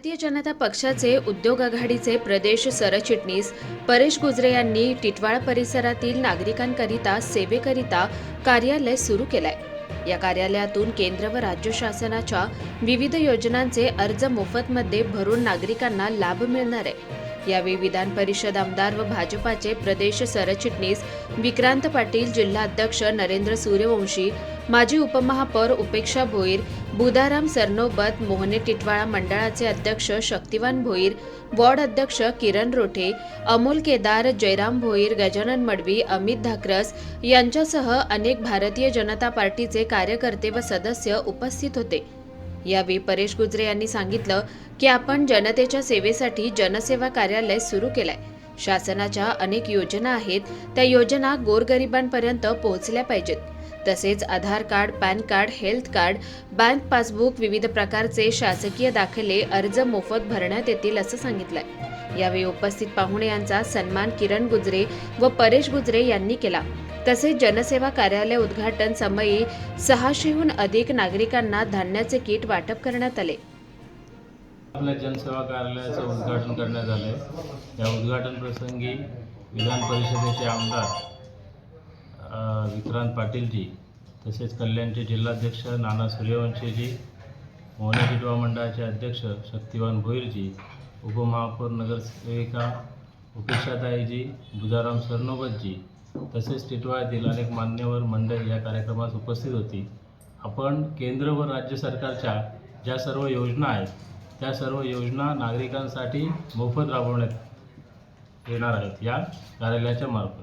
भारतीय जनता पक्षाचे उद्योग आघाडीचे प्रदेश सरचिटणीस परेश गुजरे यांनी टिटवाळा परिसरातील नागरिकांकरिता सेवेकरिता कार्यालय सुरू केलंय. या कार्यालयातून केंद्र व राज्य शासनाच्या विविध योजनांचे अर्ज मोफतमध्ये भरून नागरिकांना लाभ मिळणार आहे. यावेळी विधान परिषद आमदार व भाजपाचे प्रदेश सरचिटणीस विक्रांत पाटील जिल्हाध्यक्ष नरेंद्र सूर्यवंशी माजी उपमहापौर उपेक्षा भोईर बुधाराम सरनोबत मोहने टिटवाळा मंडळाचे अध्यक्ष शक्तिवान भोईर वॉर्ड अध्यक्ष किरण रोठे अमोल केदार जयराम भोईर गजानन मडवी अमित धाकरस यांच्यासह अनेक भारतीय जनता पार्टीचे कार्यकर्ते व सदस्य उपस्थित होते. यावेळी परेश गुजरे यांनी सांगितलं की आपण जनतेच्या सेवेसाठी जनसेवा कार्यालय सुरू केलंय. शासनाच्या अनेक योजना आहेत त्या योजना गोरगरिबांपर्यंत पोहोचल्या पाहिजेत. तसेच Aadhaar card PAN card health card bank passbook विविध प्रकारचे शासकीय दाखले अर्ज मोफत भरण्यात येतील असं सांगितलंय. यावेळी उपस्थित पाहुणे यांचा सन्मान किरण गुजरे व परेश गुजरे यांनी केला. तसेच जनसेवा कार्यालय उद्घाटन समयी सहाशेहून अधिक नागरिकांना धान्याचे किट वाटप करण्यात आले. आपल्या जनसेवा कार्यालयाचं उद्घाटन करण्यात आलं आहे या उद्घाटन प्रसंगी विधान परिषदेचे आमदार विक्रांत पाटीलजी तसेच कल्याणचे जिल्हाध्यक्ष नाना सूर्यवंशीजी मोहने टिटवा मंडळाचे अध्यक्ष शक्तिवान भोईरजी उपमहापौर नगरसेविका उपेक्षाताईजी बुधाराम सरनोबतजी तसेच टिटवाळ्यातील अनेक मान्यवर मंडळी या कार्यक्रमास उपस्थित होती. आपण केंद्र व राज्य सरकारच्या ज्या सर्व योजना आहेत त्या सर्व योजना नागरिकांसाठी मोफत राबवण्यात येणार आहेत या कार्यालयाच्या मार्फत.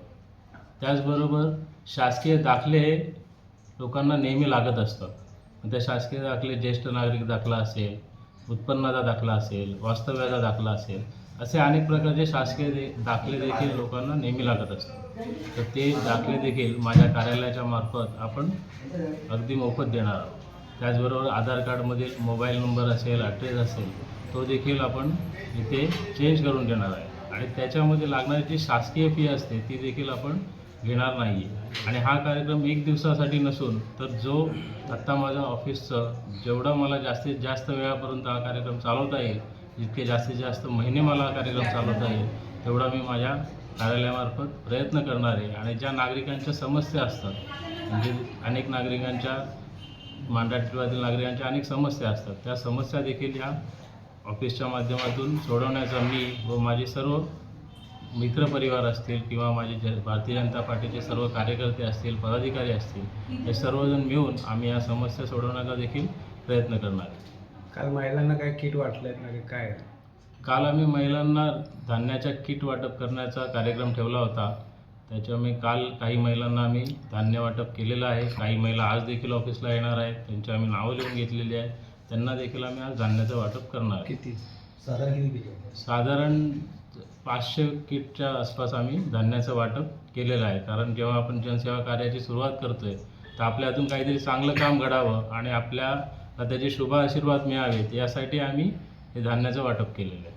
त्याचबरोबर शासकीय दाखले हे लोकांना नेहमी लागत असतात. त्या शासकीय दाखले ज्येष्ठ नागरिक दाखला असेल उत्पन्नाचा दाखला असेल वास्तव्याचा दाखला असेल असे अनेक प्रकारचे शासकीय दे दाखले देखील लोकांना नेहमी लागत असतात. तर ते दाखले देखील माझ्या कार्यालयाच्या मार्फत आपण अगदी मोफत देणार आहोत. त्याचबरोबर आधार कार्डमधील मोबाईल नंबर असेल ॲड्रेस असेल तो देखील आपण इथे चेंज करून देणार आहे. आणि त्याच्यामध्ये लागणारी जी शासकीय फी असते ती देखील आपण घेणार नाही. आहे आणि हा कार्यक्रम एक दिवसासाठी नसून तर जो आत्ता माझ्या ऑफिसचं जेवढा मला जास्तीत जास्त वेळापर्यंत हा कार्यक्रम चालवता येईल जितके जास्तीत जास्त महिने मला हा कार्यक्रम चालवता येईल तेवढा मी माझ्या कार्यालयामार्फत प्रयत्न करणार आहे. आणि ज्या नागरिकांच्या समस्या असतात म्हणजे अनेक नागरिकांच्या मांडाटिवातील नागरिकांच्या अनेक समस्या असतात. त्या समस्या देखील या ऑफिसच्या माध्यमातून सोडवण्याचा मी व माझे सर्व मित्रपरिवार असतील किंवा माझे ज भारतीय जनता पार्टीचे सर्व कार्यकर्ते असतील पदाधिकारी असतील हे सर्वजण मिळून आम्ही या समस्या सोडवण्याचा देखील प्रयत्न करणार. आहे काल महिलांना काय किट वाटलंय? ना काय? काल आम्ही महिलांना धान्याच्या किट वाटप करण्याचा कार्यक्रम ठेवला होता. त्याच्या मी काल काही महिलांना आम्ही धान्य वाटप केलेलं आहे. काही महिला आज देखील ऑफिसला येणार आहेत. त्यांची आम्ही नावं लिहून घेतलेली आहेत. त्यांना देखील आम्ही आज धान्याचं वाटप करणार आहे. किती? साधारण पाचशे किटच्या आसपास आम्ही धान्याचं वाटप केलेलं आहे. कारण जेव्हा आपण जनसेवा कार्याची सुरुवात करतोय तर आपल्या हातून काहीतरी चांगलं काम घडावं आणि आपल्याला त्याचे शुभ आशीर्वाद मिळावेत यासाठी आम्ही हे धान्याचं वाटप केलेलं आहे.